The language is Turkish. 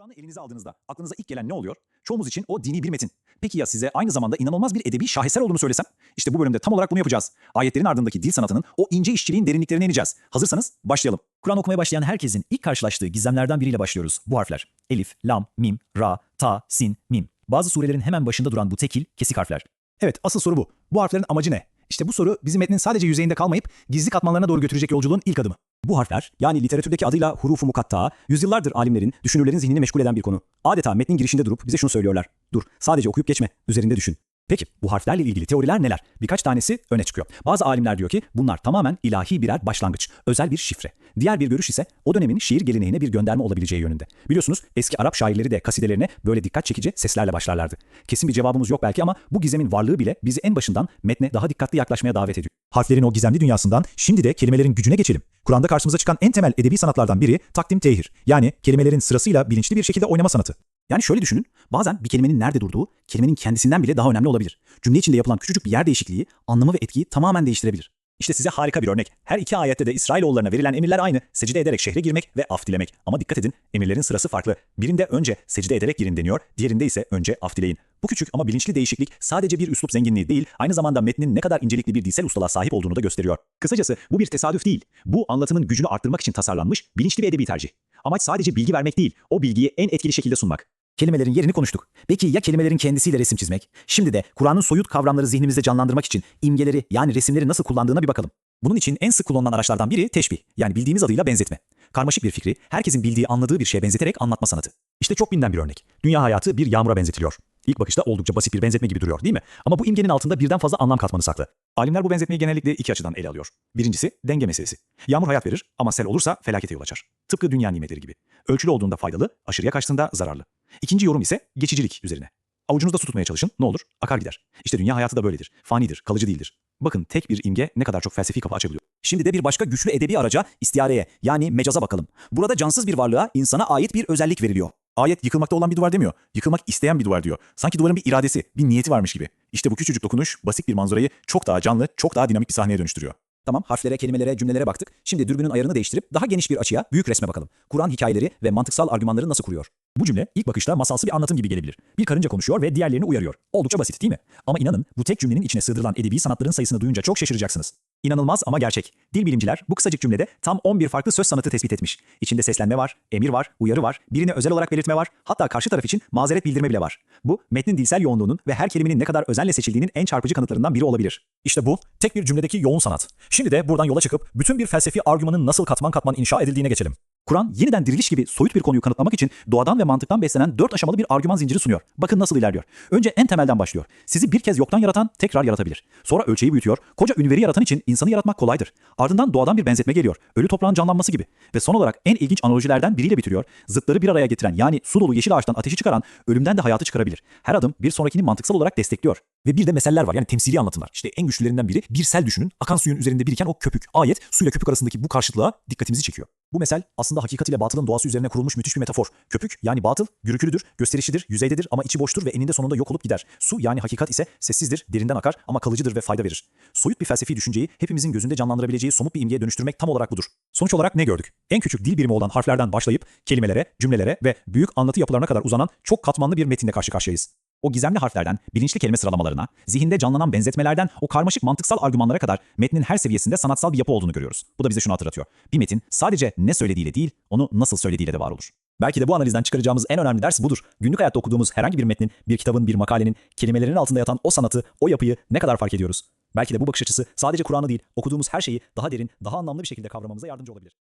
Kur'an'ı elinize aldığınızda aklınıza ilk gelen ne oluyor? Çoğumuz için o dini bir metin. Peki ya size aynı zamanda inanılmaz bir edebi şaheser olduğunu söylesem? İşte bu bölümde tam olarak bunu yapacağız. Ayetlerin ardındaki dil sanatının o ince işçiliğin derinliklerine ineceğiz. Hazırsanız başlayalım. Kur'an okumaya başlayan herkesin ilk karşılaştığı gizemlerden biriyle başlıyoruz. Bu harfler. Elif, lam, mim, ra, ta, sin, mim. Bazı surelerin hemen başında duran bu tekil, kesik harfler. Evet asıl soru bu. Bu harflerin amacı ne? İşte bu soru bizim metnin sadece yüzeyinde kalmayıp gizli katmanlarına doğru götürecek yolculuğun ilk adımı. Bu harfler yani literatürdeki adıyla hurufu mukatta yüzyıllardır alimlerin, düşünürlerin zihnini meşgul eden bir konu. Adeta metnin girişinde durup bize şunu söylüyorlar. Dur sadece okuyup geçme üzerinde düşün. Peki bu harflerle ilgili teoriler neler? Birkaç tanesi öne çıkıyor. Bazı alimler diyor ki bunlar tamamen ilahi birer başlangıç, özel bir şifre. Diğer bir görüş ise o dönemin şiir geleneğine bir gönderme olabileceği yönünde. Biliyorsunuz eski Arap şairleri de kasidelerine böyle dikkat çekici seslerle başlarlardı. Kesin bir cevabımız yok belki ama bu gizemin varlığı bile bizi en başından metne daha dikkatli yaklaşmaya davet ediyor. Harflerin o gizemli dünyasından şimdi de kelimelerin gücüne geçelim. Kur'an'da karşımıza çıkan en temel edebi sanatlardan biri takdim tehir. Yani kelimelerin sırasıyla bilinçli bir şekilde oynama sanatı. Yani şöyle düşünün, bazen bir kelimenin nerede durduğu, kelimenin kendisinden bile daha önemli olabilir. Cümle içinde yapılan küçücük bir yer değişikliği, anlamı ve etkiyi tamamen değiştirebilir. İşte size harika bir örnek. Her iki ayette de İsrailoğullarına verilen emirler aynı. Secde ederek şehre girmek ve af dilemek. Ama dikkat edin, emirlerin sırası farklı. Birinde önce secde ederek girin deniyor, diğerinde ise önce af dileyin. Bu küçük ama bilinçli değişiklik sadece bir üslup zenginliği değil, aynı zamanda metnin ne kadar incelikli bir dilsel ustalığa sahip olduğunu da gösteriyor. Kısacası bu bir tesadüf değil. Bu anlatımın gücünü arttırmak için tasarlanmış bilinçli bir edebi tercih. Amaç sadece bilgi vermek değil, o bilgiyi en etkili şekilde sunmak. Kelimelerin yerini konuştuk. Peki ya kelimelerin kendisiyle resim çizmek? Şimdi de Kur'an'ın soyut kavramları zihnimizde canlandırmak için imgeleri yani resimleri nasıl kullandığına bir bakalım. Bunun için en sık kullanılan araçlardan biri teşbih yani bildiğimiz adıyla benzetme. Karmaşık bir fikri herkesin bildiği anladığı bir şeye benzeterek anlatma sanatı. İşte çok bilinen bir örnek. Dünya hayatı bir yağmura benzetiliyor. İlk bakışta oldukça basit bir benzetme gibi duruyor değil mi? Ama bu imgenin altında birden fazla anlam katmanı saklı. Alimler bu benzetmeyi genellikle iki açıdan ele alıyor. Birincisi denge meselesi. Yağmur hayat verir ama sel olursa felakete yol açar. Tıpkı dünya nimetleri gibi. Ölçülü olduğunda faydalı, aşırıya kaçtığında zararlı. İkinci yorum ise geçicilik üzerine. Avucunuzda su tutmaya çalışın, ne olur? Akar gider. İşte dünya hayatı da böyledir. Fanidir, kalıcı değildir. Bakın tek bir imge ne kadar çok felsefi kapı açabiliyor. Şimdi de bir başka güçlü edebi araca, istiareye yani mecaza bakalım. Burada cansız bir varlığa insana ait bir özellik veriliyor. Ayet yıkılmakta olan bir duvar demiyor. Yıkılmak isteyen bir duvar diyor. Sanki duvarın bir iradesi, bir niyeti varmış gibi. İşte bu küçücük dokunuş basit bir manzarayı çok daha canlı, çok daha dinamik bir sahneye dönüştürüyor. Tamam harflere, kelimelere, cümlelere baktık. Şimdi dürbünün ayarını değiştirip daha geniş bir açıya, büyük resme bakalım. Kur'an hikayeleri ve mantıksal argümanları nasıl kuruyor? Bu cümle ilk bakışta masalsı bir anlatım gibi gelebilir. Bir karınca konuşuyor ve diğerlerini uyarıyor. Oldukça basit değil mi? Ama inanın bu tek cümlenin içine sığdırılan edebi sanatların sayısını duyunca çok şaşıracaksınız. İnanılmaz ama gerçek. Dil bilimciler bu kısacık cümlede tam 11 farklı söz sanatı tespit etmiş. İçinde seslenme var, emir var, uyarı var, birini özel olarak belirtme var, hatta karşı taraf için mazeret bildirme bile var. Bu metnin dilsel yoğunluğunun ve her kelimenin ne kadar özenle seçildiğinin en çarpıcı kanıtlarından biri olabilir. İşte bu tek bir cümledeki yoğun sanat. Şimdi de buradan yola çıkıp bütün bir felsefi argümanın nasıl katman katman inşa edildiğine geçelim. Kur'an yeniden diriliş gibi soyut bir konuyu kanıtlamak için doğadan ve mantıktan beslenen dört aşamalı bir argüman zinciri sunuyor. Bakın nasıl ilerliyor. Önce en temelden başlıyor. Sizi bir kez yoktan yaratan tekrar yaratabilir. Sonra ölçeği büyütüyor. Koca ünveri yaratan için insanı yaratmak kolaydır. Ardından doğadan bir benzetme geliyor. Ölü toprağın canlanması gibi. Ve son olarak en ilginç analojilerden biriyle bitiriyor. Zıtları bir araya getiren yani su dolu yeşil ağaçtan ateşi çıkaran ölümden de hayatı çıkarabilir. Her adım bir sonrakini mantıksal olarak destekliyor. Ve bir de meseleler var yani temsili anlatımlar. İşte en güçlülerinden biri bir sel düşünün. Akan suyun üzerinde biriken o köpük. Ayet suyla köpük arasındaki bu karşıtlığa dikkatimizi çekiyor. Bu mesel aslında hakikat ile batılın doğası üzerine kurulmuş müthiş bir metafor. Köpük yani batıl gürültülüdür, gösterişlidir, yüzeydedir ama içi boştur ve eninde sonunda yok olup gider. Su yani hakikat ise sessizdir, derinden akar ama kalıcıdır ve fayda verir. Soyut bir felsefi düşünceyi hepimizin gözünde canlandırabileceği somut bir imgeye dönüştürmek tam olarak budur. Sonuç olarak ne gördük? En küçük dil birimi olan harflerden başlayıp kelimelere, cümlelere ve büyük anlatı yapılarına kadar uzanan çok katmanlı bir metinle karşı karşıyayız. O gizemli harflerden bilinçli kelime sıralamalarına, zihinde canlanan benzetmelerden o karmaşık mantıksal argümanlara kadar metnin her seviyesinde sanatsal bir yapı olduğunu görüyoruz. Bu da bize şunu hatırlatıyor. Bir metin sadece ne söylediğiyle değil, onu nasıl söylediğiyle de var olur. Belki de bu analizden çıkaracağımız en önemli ders budur. Günlük hayatta okuduğumuz herhangi bir metnin, bir kitabın, bir makalenin, kelimelerinin altında yatan o sanatı, o yapıyı ne kadar fark ediyoruz? Belki de bu bakış açısı sadece Kur'an'ı değil, okuduğumuz her şeyi daha derin, daha anlamlı bir şekilde kavramamıza yardımcı olabilir.